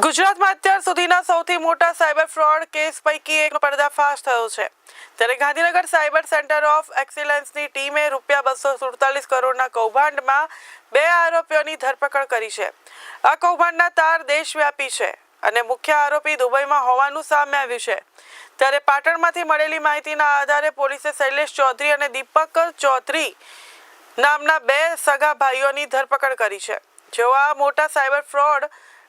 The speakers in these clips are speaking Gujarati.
ગુજરાતમાં અત્યાર સુધીના સૌથી મોટા સાયબર ફ્રોડ કેસ પૈકી એકનો પર્દાફાશ થયો છે. ત્યારે ગાંધીનગર સાયબર સેન્ટર ઓફ એક્સિલન્સની ટીમે રૂપિયા બસો સુડતાલીસ કરોડના કૌભાંડમાં બે આરોપીઓની ધરપકડ કરી છે. આ કૌભાંડના તાર દેશવ્યાપી છે અને મુખ્ય આરોપી દુબઈમાં હોવાનું સામે આવ્યું છે. ત્યારે પાટણમાંથી મળેલી માહિતીના આધારે પોલીસે શૈલેષ ચૌધરી અને દીપક ચૌધરી નામના બે સગા ભાઈઓની ધરપકડ કરી છે. જેઓ આ મોટા સાયબર ફ્રોડ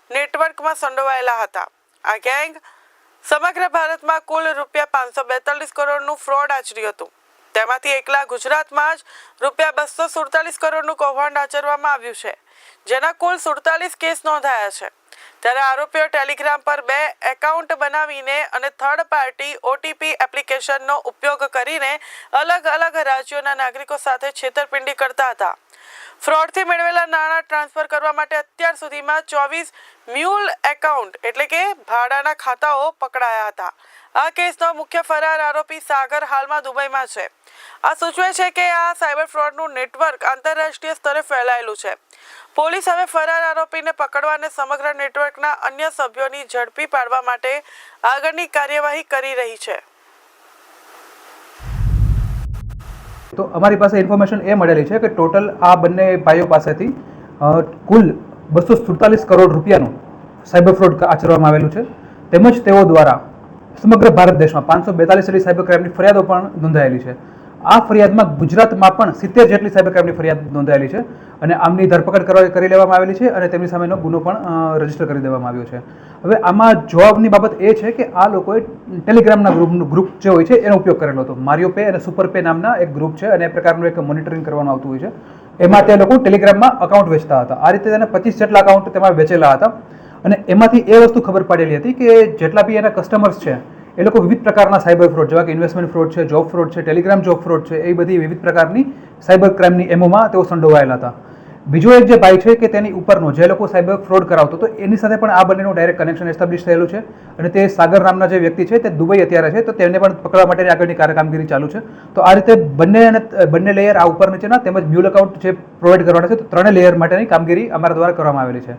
નેટવર્કમાં સંડોવાયેલા હતા. આ ગેંગ સમગ્ર ભારતમાં કુલ રૂપિયા પાંચસો બેતાલીસ કરોડનું ફ્રોડ આચર્યું હતું. તેમાંથી એકલા ગુજરાતમાં જ રૂપિયા બસો સુડતાલીસ કરોડનું કૌભાંડ આચરવામાં આવ્યું છે, જેના કુલ સુડતાલીસ કેસ નોંધાયા છે. ત્યારે આરોપીઓ ટેલિગ્રામ પર બે એકાઉન્ટ બનાવીને અને થર્ડ પાર્ટી ઓટીપી એપ્લિકેશનનો ઉપયોગ કરીને અલગ અલગ રાજ્યોના નાગરિકો સાથે છેતરપિંડી કરતા હતા. ફ્રોડથી મેળવેલા નાણાં ટ્રાન્સફર કરવા માટે અત્યાર સુધીમાં ચોવીસ મ્યુલ એકાઉન્ટ એટલે કે ભાડાના ખાતાઓ પકડાયા હતા. આ કેસનો મુખ્ય ફરાર આરોપી સાગર હાલમાં દુબઈમાં છે. આ સૂચવે છે કે આ સાયબર ફ્રોડનું નેટવર્ક આંતરરાષ્ટ્રીય સ્તરે ફેલાયેલું છે. પોલીસ હવે ફરાર આરોપીને પકડવા અને સમગ્ર નેટવર્કના અન્ય સભ્યોની ઝડપી પાડવા માટે આગળની કાર્યવાહી કરી રહી છે. તો અમારી પાસે ઇન્ફોર્મેશન એ મળેલી છે કે ટોટલ આ બંને ભાઈઓ પાસેથી કુલ બસો સુડતાલીસ કરોડ રૂપિયાનું સાયબર ફ્રોડ આચરવામાં આવેલું છે. તેમજ તેઓ દ્વારા સમગ્ર ભારત દેશમાં પાંચસો બેતાલીસ જેટલી સાયબર ક્રાઇમની ફરિયાદો પણ નોંધાયેલી છે. આ ફરિયાદમાં ગુજરાતમાં પણ સિત્તેર જેટલી સાયબર ક્રાઇમની ફરિયાદ નોંધાયેલી છે અને આમની ધરપકડ કરવા કરી લેવામાં આવેલી છે અને તેમની સામેનો ગુનો પણ રજિસ્ટર કરી દેવામાં આવ્યો છે. હવે આમાં જવાબની બાબત એ છે કે આ લોકોએ ટેલિગ્રામના ગ્રુપનું ગ્રુપ જે હોય છે એનો ઉપયોગ કરેલો હતો. મારિયો પે અને સુપર પે નામના એક ગ્રુપ છે અને એ પ્રકારનું એક મોનિટરિંગ કરવાનું આવતું હોય છે. એમાં તે લોકો ટેલિગ્રામમાં અકાઉન્ટ વેચતા હતા. આ રીતે તેને પચીસ જેટલા અકાઉન્ટ તેમાં વેચેલા હતા. અને એમાંથી એ વસ્તુ ખબર પડેલી હતી કે જેટલા બી એના કસ્ટમર્સ છે એ લોકો વિવિધ પ્રકારના સાયબર ફ્રોડ, જેવા કે ઇન્વેસ્ટમેન્ટ ફ્રોડ છે, જોબ ફ્રોડ છે, ટેલિગ્રામ જોબ ફ્રોડ છે, એ બધી વિવિધ પ્રકારની સાયબર ક્રાઇમની એમોમાં તેઓ સંડોવાયેલા હતા. બીજો એક જે ભાઈ છે કે તેની ઉપરનો, જે લોકો સાયબર ફ્રોડ કરાવતો તો એની સાથે પણ આ બંનેનું ડાયરેક્ટ કનેક્શન એસ્ટાબ્લિશ થયેલું છે અને તે સાગર નામના જે વ્યક્તિ છે તે દુબઈ અત્યારે છે, તો તેને પણ પકડવા માટેની આગળની કામગીરી ચાલુ છે. તો આ રીતે બંને અને બંને લેયર આ ઉપર નીચેના તેમજ મ્યુલ એકાઉન્ટ જે પ્રોવાઈડ કરવાના છે, તો ત્રણેય લેયર માટેની કામગીરી અમારા દ્વારા કરવામાં આવેલી છે.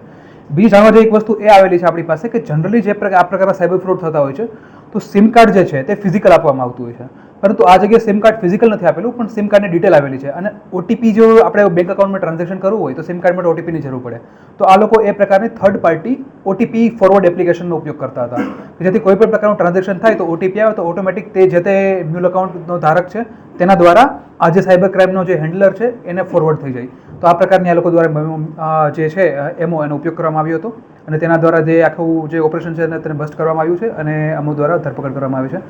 બીજી જાણવા જેવી એક વસ્તુ એ આવેલી છે આપણી પાસે કે જનરલી જે આ પ્રકારના સાયબર ફ્રોડ થતા હોય છે, તો સિમ કાર્ડ જે છે તે ફિઝિકલ આપવામાં આવતું હોય છે. પરંતુ આ જગ્યાએ સિમ કાર્ડ ફિઝિકલ નથી આપેલું, પણ સિમ કાર્ડની ડિટેલ આવેલી છે. અને ઓટીપી જો આપણે બેંક અકાઉન્ટમાં ટ્રાન્ઝેક્શન કરવું હોય, તો સિમ કાર્ડ માટે ઓટીપીની જરૂર પડે. તો આ લોકો એ પ્રકારની થર્ડ પાર્ટી ઓટીપી ફોરવર્ડ એપ્લિકેશનનો ઉપયોગ કરતા હતા. કે જેથી કોઈ પણ પ્રકારનું ટ્રાન્ઝેક્શન થાય, તો ઓટીપી આવે, તો ઓટોમેટિક તે જે તે મ્યુલ અકાઉન્ટનો ધારક છે, તેના દ્વારા આ જે સાયબર ક્રાઇમનો જે હેન્ડલર છે, એને ફોરવર્ડ થઈ જાય. તો આ પ્રકારની આ લોકો દ્વારા જે છે એમો એનો ઉપયોગ કરવામાં આવ્યો હતો. અને તેના દ્વારા જે આખું જે ઓપરેશન છે તેને બસ્ટ કરવામાં આવ્યું છે અને અમો દ્વારા ધરપકડ કરવામાં આવી છે.